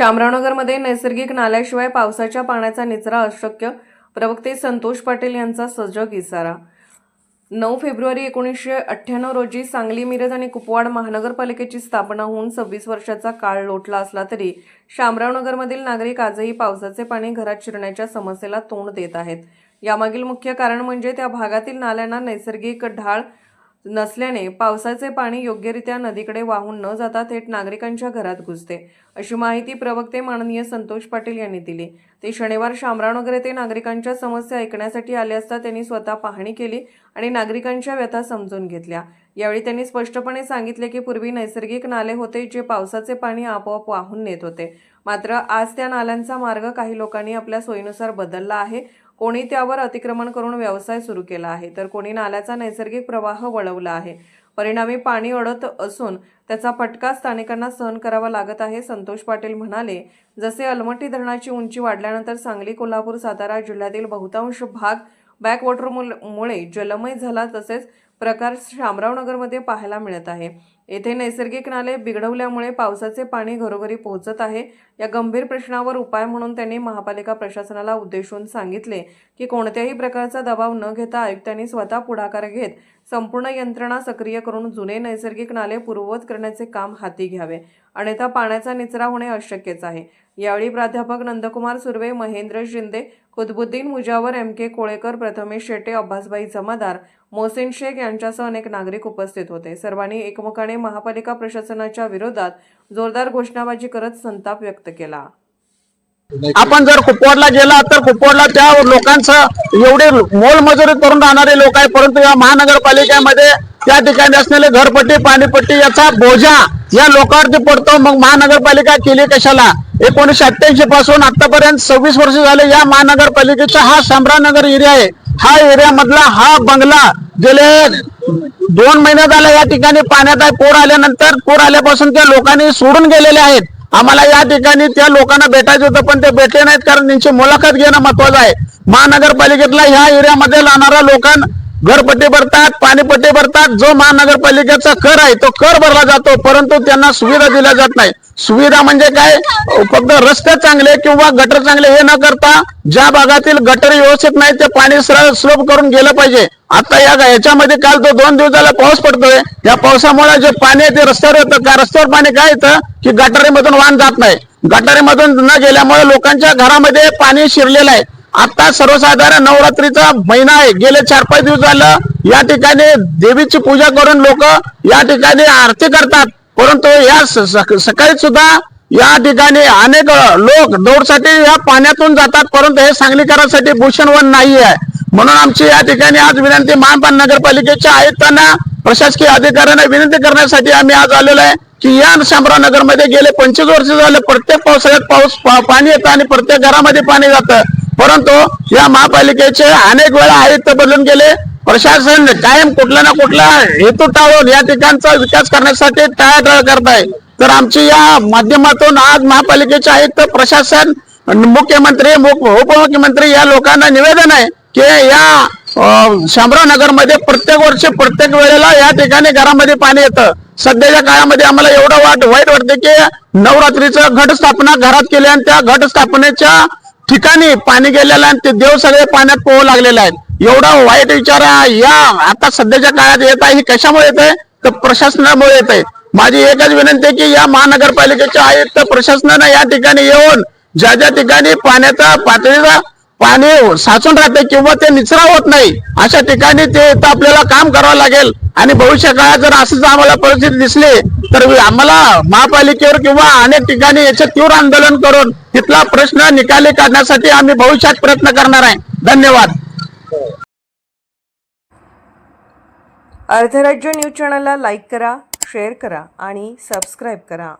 शामरावनगरमध्ये नैसर्गिक नाल्याशिवाय पावसाच्या पाण्याचा निचरा अशक्य प्रवक्ते संतोष पाटील यांचा सजग इशारा नऊ फेब्रुवारी एकोणीसशे अठ्ठ्याण्णव रोजी सांगली मिरज आणि कुपवाड महानगरपालिकेची स्थापना होऊन सव्वीस वर्षाचा काळ लोटला असला तरी शामरावनगरमधील नागरिक आजही पावसाचे पाणी घरात शिरण्याच्या समस्येला तोंड देत आहेत. यामागील मुख्य कारण म्हणजे त्या भागातील नाल्यांना नैसर्गिक ढाळ नसल्याने पावसाचे पाणी योग्यरित्या नदीकडे वाहून न जाता थेट नागरिकांच्या घरात घुसते अशी माहिती प्रवक्ते माननीय संतोष पाटील यांनी दिली. ते शनिवार शामरावनगर येथे नागरिकांच्या समस्या ऐकण्यासाठी आले असता त्यांनी स्वतः पाहणी केली आणि नागरिकांच्या व्यथा समजून घेतल्या. यावेळी त्यांनी स्पष्टपणे सांगितले की पूर्वी नैसर्गिक नाले होते जे पावसाचे पाणी आपोआप वाहून नेत होते. मात्र आज त्या नाल्यांचा मार्ग काही लोकांनी आपल्या सोयीनुसार बदलला आहे. कोणी त्यावर अतिक्रमण करून व्यवसाय सुरू केला आहे तर कोणी नाल्याचा नैसर्गिक प्रवाह वळवला आहे. परिणामी पाणी अडत असून त्याचा फटका स्थानिकांना सहन करावा लागत आहे संतोष पाटील म्हणाले. जसे अलमट्टी धरणाची उंची वाढल्यानंतर सांगली कोल्हापूर सातारा जिल्ह्यातील बहुतांश भाग बॅकवॉटरमुळे जलमय झाला तसेच प्रकार शामरावनगरमध्ये पाहायला मिळत आहे. येथे नैसर्गिक नाले बिघडवल्यामुळे पावसाचे पाणी घरोघरी पोहोचत आहे. या गंभीर प्रश्नावर उपाय म्हणून त्यांनी महापालिका प्रशासनाला उद्देशून सांगितले की कोणत्याही प्रकारचा दबाव न घेता आयुक्तांनी स्वतः पुढाकार घेत संपूर्ण यंत्रणा सक्रिय करून जुने नैसर्गिक नाले पूर्ववत करण्याचे काम हाती घ्यावे. अन्यथा पाण्याचा निचरा होणे अशक्यच आहे. यावेळी प्राध्यापक नंदकुमार सुर्वे महेंद्र शिंदे कुतबुद्दीन मुजावर एम के कोळेकर प्रथमेश शेटे अब्बासबाई जमादार मोहसिन शेख यांच्यासह अनेक नागरिक उपस्थित होते. सर्वांनी एकमुखाने महापालिका प्रशासनाच्या विरोधात जोरदार घोषणाबाजी करत संताप व्यक्त केला. आपण जर कुपवाडला गेला तर कुपवाडला त्या लोकांचं एवढे मोलमजुरी करून राहणारे लोक आहे परंतु या महानगरपालिकेमध्ये त्या ठिकाणी असलेले घरपट्टी पाणीपट्टी याचा बोजा या लोकांवरती पडतो. मग महानगरपालिका केली कशाला? एकोणीशे अठ्ठ्याऐंशी पासून आतापर्यंत सव्वीस वर्ष झाले या महानगरपालिकेचा हा शामरावनगर एरिया आहे. हा एरिया मधला हा बंगला गेले दोन महिने झाला या ठिकाणी पाण्यात आहे. पूर आल्यानंतर पूर आल्यापासून त्या लोकांनी सोडून गेलेले आहेत. आम्हाला या ठिकाणी त्या लोकांना भेटायचं होतं पण ते भेटले नाहीत कारण त्यांची मुलाखत घेणं महत्वाचं आहे. महानगरपालिकेतला ह्या एरियामध्ये राहणाऱ्या लोकांना घरपट्टी भरतात पाणीपट्टी भरतात. जो महानगरपालिकेचा कर आहे तो कर भरला जातो परंतु त्यांना सुविधा दिल्या जात नाही. सुविधा म्हणजे काय? फक्त रस्ते चांगले किंवा गटर चांगले हे न करता ज्या भागातील गटर व्यवस्थित नाही ते पाणी सरळ स्लोप करून गेलं पाहिजे. आता या याच्यामध्ये काल तो दोन दिवसाला पाऊस पडतोय. या पावसामुळे जे पाणी आहे ते रस्त्यावर येतं. का रस्त्यावर पाणी काय येतं? की गटारीमधून वाहन जात नाही. गटारीमधून न गेल्यामुळे लोकांच्या घरामध्ये पाणी शिरलेलं आहे. आता सर्वसाधारण नवरात्रीचा महिना आहे. गेले चार पाच दिवस झालं या ठिकाणी देवीची पूजा करून लोक या ठिकाणी आरती करतात. परंतु या स- सकाळी सुद्धा या ठिकाणी अनेक लोक दौडसाठी या पाण्यातून जातात. परंतु हे सांगलीकरांसाठी भूषणवन नाही आहे म्हणून आमची या ठिकाणी आज विनंती महापान नगरपालिकेच्या आयुक्तांना प्रशासकीय अधिकाऱ्यांना विनंती करण्यासाठी आम्ही आज आलेलो आहे की या शामराव नगरमध्ये गेले पंचवीस वर्ष झाले प्रत्येक पावसाळ्यात पाऊस पाणी येतं आणि प्रत्येक घरामध्ये पाणी जातं. परंतु या महापालिकेचे अनेक वेळा आयुक्त बदलून गेले. प्रशासन कायम कुठला ना कुठला हेतू टाळून या ठिकाणचा विकास करण्यासाठी टाळाटाळ करत आहे तर आमची या माध्यमातून आज महापालिकेचे आयुक्त प्रशासन मुख्यमंत्री मुख- उपमुख्यमंत्री या लोकांना निवेदन आहे की या शामराव नगरमध्ये प्रत्येक वर्षी प्रत्येक वेळेला या ठिकाणी घरामध्ये पाणी येतं. सध्याच्या काळामध्ये आम्हाला एवढं वाट वाईट वाटते की नवरात्रीचं घटस्थापना घरात केली आणि त्या घटस्थापनेच्या ठिकाणी पाणी गेलेलं आहे आणि ते देव सगळे पाण्यात पोहू लागलेले आहेत. एवढा वाईट विचार या आता सध्याच्या काळात येत आहे ही कशामुळे येत आहे? तर प्रशासनामुळे येत आहे. माझी एकच विनंती आहे की या महानगरपालिकेच्या आयुक्त प्रशासनानं या ठिकाणी येऊन ज्या ज्या ठिकाणी पाण्याचा पातळीचा पाणी साचून राहते किंवा ते निचरा होत नाही. अशा ठिकाणी ते आपल्याला काम करावं लागेल. आणि भविष्य काळात जर असंच आम्हाला परिस्थिती दिसली तर आम्हाला महापालिकेवर किंवा अनेक ठिकाणी याचे तीव्र आंदोलन करून तिथला प्रश्न निकाली काढण्यासाठी आम्ही भविष्यात प्रयत्न करणार आहे. धन्यवाद. अर्धराज्य न्यूज चॅनलला लाईक करा शेअर करा आणि सबस्क्राईब करा.